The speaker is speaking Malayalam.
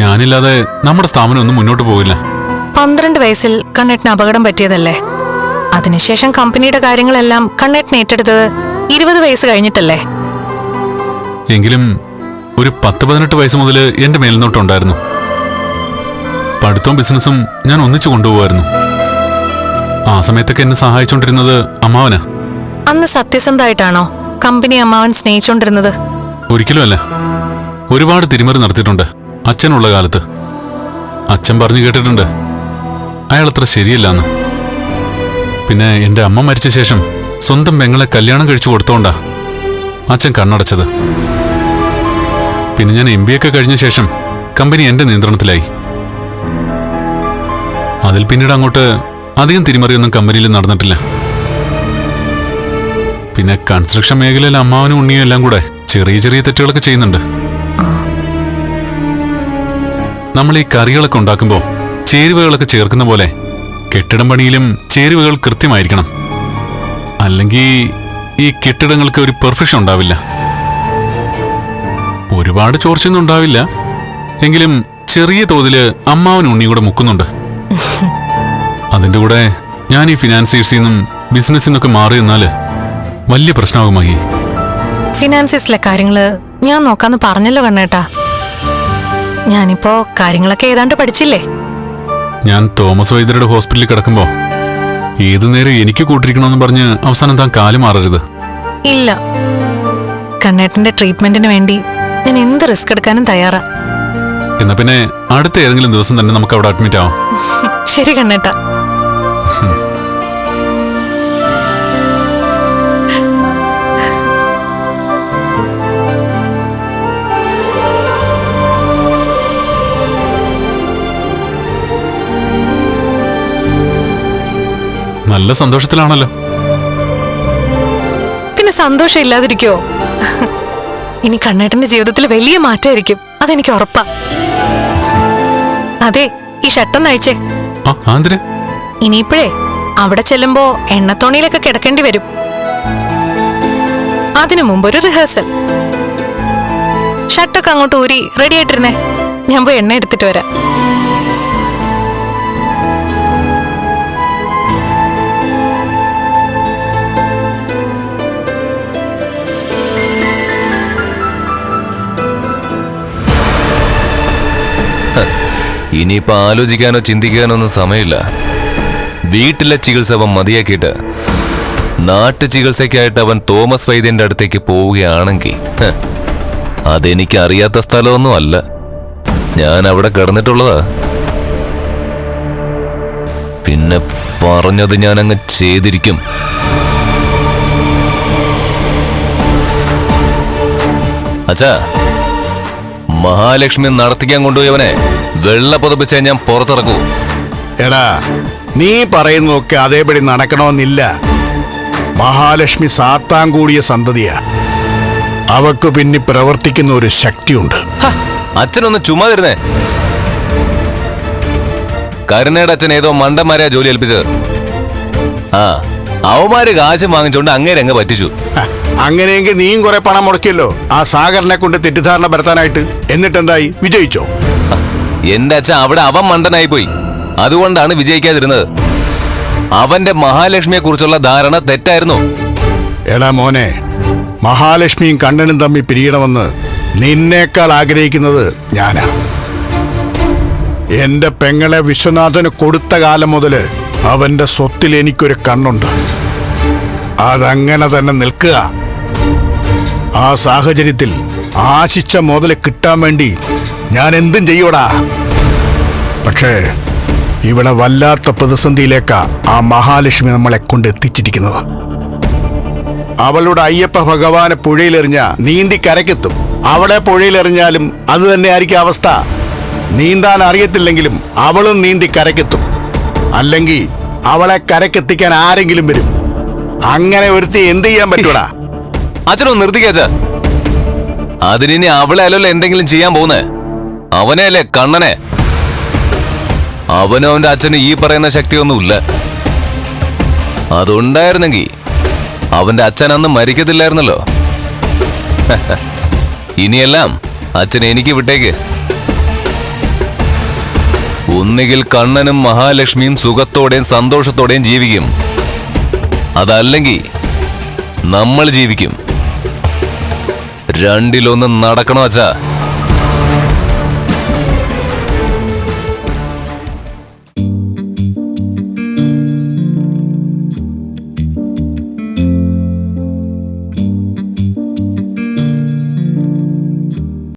ഞാനില്ലാതെ നമ്മുടെ സ്ഥാപനം ഒന്നും മുന്നോട്ട് പോകില്ല. പന്ത്രണ്ട് വയസ്സിൽ കണ്ണേട്ടിന് അപകടം പറ്റിയതല്ലേ? അതിനുശേഷം കമ്പനിയുടെ കാര്യങ്ങളെല്ലാം കണ്ണേട്ടിന് ഏറ്റെടുത്തത് ഇരുപത് വയസ്സ് കഴിഞ്ഞിട്ടല്ലേ? എങ്കിലും ഒരു പത്ത് പതിനെട്ട് വയസ്സ് മുതൽ എന്റെ മേൽനോട്ടുണ്ടായിരുന്നു പഠിത്തവും ബിസിനസ്സും ഞാൻ ഒന്നിച്ചു കൊണ്ടുപോകായിരുന്നു ആ സമയത്തൊക്കെ എന്നെ സഹായിച്ചുകൊണ്ടിരുന്നത് അമ്മാവനാ. അന്ന് സത്യസന്ധമായിട്ടാണോ കമ്പനി അമ്മാവൻ സ്നേഹിച്ചുകൊണ്ടിരുന്നത് ഒരിക്കലും അല്ല ഒരുപാട് തിരിമറി നടത്തിയിട്ടുണ്ട്. അച്ഛനുള്ള കാലത്ത് അച്ഛൻ പറഞ്ഞു കേട്ടിട്ടുണ്ട്. അയാൾ അത്ര ശരിയല്ലാന്ന്. പിന്നെ എന്റെ അമ്മ മരിച്ച ശേഷം സ്വന്തം പെങ്ങളെ കല്യാണം കഴിച്ചു കൊടുത്തോണ്ടാ അച്ഛൻ കണ്ണടച്ചത്. പിന്നെ ഞാൻ എം ബി ഒക്കെ കഴിഞ്ഞ ശേഷം കമ്പനി എന്റെ നിയന്ത്രണത്തിലായി. അതിൽ പിന്നീട് അങ്ങോട്ട് അധികം തിരിമറിയൊന്നും കമ്പനിയിൽ നടന്നിട്ടില്ല. പിന്നെ കൺസ്ട്രക്ഷൻ മേഖലയിൽ അമ്മാവനും ഉണ്ണിയും എല്ലാം കൂടെ ചെറിയ ചെറിയ തെറ്റുകളൊക്കെ ചെയ്യുന്നുണ്ട്. നമ്മൾ ഈ കറികളൊക്കെ ഉണ്ടാക്കുമ്പോൾ ചേരുവകളൊക്കെ ചേർക്കുന്ന പോലെ കെട്ടിടം പണിയിലും ചേരുവകൾ കൃത്യമായിരിക്കണം. അല്ലെങ്കിൽ ഈ കെട്ടിടങ്ങൾക്ക് ഒരു പെർഫെക്ഷൻ ഉണ്ടാവില്ല. ഒരുപാട് ചോർച്ചയൊന്നും ഉണ്ടാവില്ല. എങ്കിലും ചെറിയ തോതിൽ അമ്മാവൻ ഉണ്ണി കൂടെ മുക്കുന്നുണ്ട്. അതിന്റെ കൂടെ ഞാൻ ഈ ഫിനാൻസിയേഴ്സിൽ നിന്നും ബിസിനസ്സിൽ നിന്നൊക്കെ മാറി നിന്നാൽ വലിയ പ്രശ്നമാകുമായി ഫിനാൻസിസിലെ കാര്യങ്ങൾ ഞാൻ നോക്കാന്ന് പറഞ്ഞല്ലോ കണ്ണേട്ടാ. ഞാനിപ്പോ കാര്യങ്ങളൊക്കെ ഏതാണ്ട് പഠിച്ചില്ലേ? ഞാൻ തോമസ് വൈദ്യരുടെ ഹോസ്പിറ്റലിൽ കിടക്കുമ്പോ ഏതു നേരം എനിക്ക് കൂട്ടിരിക്കണമെന്ന് പറഞ്ഞ് അവസാനം താൻ കാലു മാറരുത്. ഇല്ല. കണ്ണേട്ടന്റെ ട്രീറ്റ്മെന്റിന് വേണ്ടി ഞാൻ എന്ത് റിസ്ക് എടുക്കാനും തയ്യാറാ. എന്നാ പിന്നെ അടുത്ത ഏതെങ്കിലും ദിവസം തന്നെ നമുക്ക് അവിടെ അഡ്മിറ്റ് ആവാം ശരി കണ്ണേട്ടാ. നല്ല സന്തോഷത്തിലാണല്ലോ. പിന്നെ സന്തോഷം ഇല്ലാതിരിക്കോ? ഇനി കണ്ണേട്ടന്റെ ജീവിതത്തിൽ വലിയ മാറ്റമായിരിക്കും അതെനിക്ക് ഉറപ്പാ. അതെ ഈ ഷട്ടം നഴിച്ചേ ഇനിയിപ്പോഴേ അവിടെ ചെല്ലുമ്പോ എണ്ണത്തോണിയിലൊക്കെ കിടക്കേണ്ടി വരും. അതിനു മുമ്പ് ഒരു റിഹേഴ്സൽ ഷർട്ടൊക്കെ അങ്ങോട്ട് ഊരി റെഡി ആയിട്ടിരുന്നേ. ഞാൻ പോയി എണ്ണ എടുത്തിട്ട് വരാം. ഇനിയിപ്പോ ആലോചിക്കാനോ ചിന്തിക്കാനോ ഒന്നും സമയമില്ല. വീട്ടിലെ ചികിത്സ അവൻ മതിയാക്കിയിട്ട് നാട്ടു ചികിത്സയ്ക്കായിട്ട് അവൻ തോമസ് വൈദ്യന്റെ അടുത്തേക്ക് പോവുകയാണെങ്കിൽ അതെനിക്ക് അറിയാത്ത സ്ഥലമൊന്നും അല്ല. ഞാൻ അവിടെ കിടന്നിട്ടുള്ളതാ. പിന്നെ പറഞ്ഞത് ഞാൻ അങ്ങ് ചെയ്തിരിക്കും. അച്ഛാ മഹാലക്ഷ്മി നടത്തിക്കാൻ കൊണ്ടുപോയവനെ വെള്ള പുതപ്പിച്ച ഞാൻ പുറത്തിറക്കൂ. എടാ നീ പറയുന്നതൊക്കെ അതേപടി നടക്കണമെന്നില്ല. മഹാലക്ഷ്മി സാത്താൻ കൂടിയ സന്തതിയാ. അവക്ക് പിന്നെ പ്രവർത്തിക്കുന്ന ഒരു ശക്തിയുണ്ട്. അച്ഛനൊന്ന് ചുമ്മാ തരുന്നേ കരുണയുടെ അച്ഛൻ ഏതോ മണ്ടന്മാരെയാ ജോലി ഏൽപ്പിച്ചത്. ആ അവമാര് കാശ് വാങ്ങിച്ചുകൊണ്ട് അങ്ങേരങ്ങ് പറ്റിച്ചു. അങ്ങനെയെങ്കിൽ നീയും കുറെ പണം മുടക്കിയല്ലോ. ആ സാഗറിനെ കൊണ്ട് തെറ്റിദ്ധാരണ വരത്താനായിട്ട് എന്നിട്ട് എന്തായി വിജയിച്ചോ? എന്റെ അച്ഛൻ അവിടെ അവൻ മണ്ടനായി പോയി. അതുകൊണ്ടാണ് വിജയിക്കാതിരുന്നത്. അവന്റെ മഹാലക്ഷ്മിയെ കുറിച്ചുള്ള ധാരണ തെറ്റായിരുന്നു. എടാ മോനെ മഹാലക്ഷ്മിയും കണ്ണനും തമ്മിൽ പിരിയണമെന്ന് നിന്നേക്കാൾ ആഗ്രഹിക്കുന്നത് ഞാനാ. എന്റെ പെങ്ങളെ വിശ്വനാഥന് കൊടുത്ത കാലം മുതൽ അവന്റെ സ്വത്തിൽ എനിക്കൊരു കണ്ണുണ്ട്. അതങ്ങനെ തന്നെ നിൽക്കുക. ആ സാഹചര്യത്തിൽ ആശിച്ച മോതൽ കിട്ടാൻ വേണ്ടി ഞാൻ എന്തും ചെയ്യൂടാ. പക്ഷേ ഇവിടെ വല്ലാത്ത പ്രതിസന്ധിയിലേക്കാ ആ മഹാലക്ഷ്മി നമ്മളെ കൊണ്ട് എത്തിച്ചിരിക്കുന്നത് അവളുടെ അയ്യപ്പ ഭഗവാനെ പുഴയിലെറിഞ്ഞ നീന്തി കരക്കെത്തും അവളെ പുഴയിലെറിഞ്ഞാലും അത് തന്നെ ആയിരിക്കും അവസ്ഥ. നീന്താൻ അറിയത്തില്ലെങ്കിലും അവളും നീന്തി കരക്കെത്തും അല്ലെങ്കിൽ അവളെ കരക്കെത്തിക്കാൻ ആരെങ്കിലും വരും. അങ്ങനെ ഒരുത്തി എന്ത് ചെയ്യാൻ പറ്റൂടാ? അച്ഛനൊന്ന് നിർത്തിക്കാച്ച അതിനി അവളെ അല്ലല്ലോ എന്തെങ്കിലും ചെയ്യാൻ പോകുന്നേ? അവനെ അല്ലേ കണ്ണനെ? അവനും അവന്റെ അച്ഛന് ഈ പറയുന്ന ശക്തിയൊന്നുമില്ല. അതുണ്ടായിരുന്നെങ്കിൽ അവന്റെ അച്ഛൻ അന്ന് മരിക്കത്തില്ലായിരുന്നല്ലോ. ഇനിയെല്ലാം അച്ഛൻ എനിക്ക് വിട്ടേക്ക്. ഒന്നുകിൽ കണ്ണനും മഹാലക്ഷ്മിയും സുഖത്തോടെയും സന്തോഷത്തോടെയും ജീവിക്കും. അതല്ലെങ്കിൽ നമ്മൾ ജീവിക്കും. രണ്ടിലൊന്ന് നടക്കണോ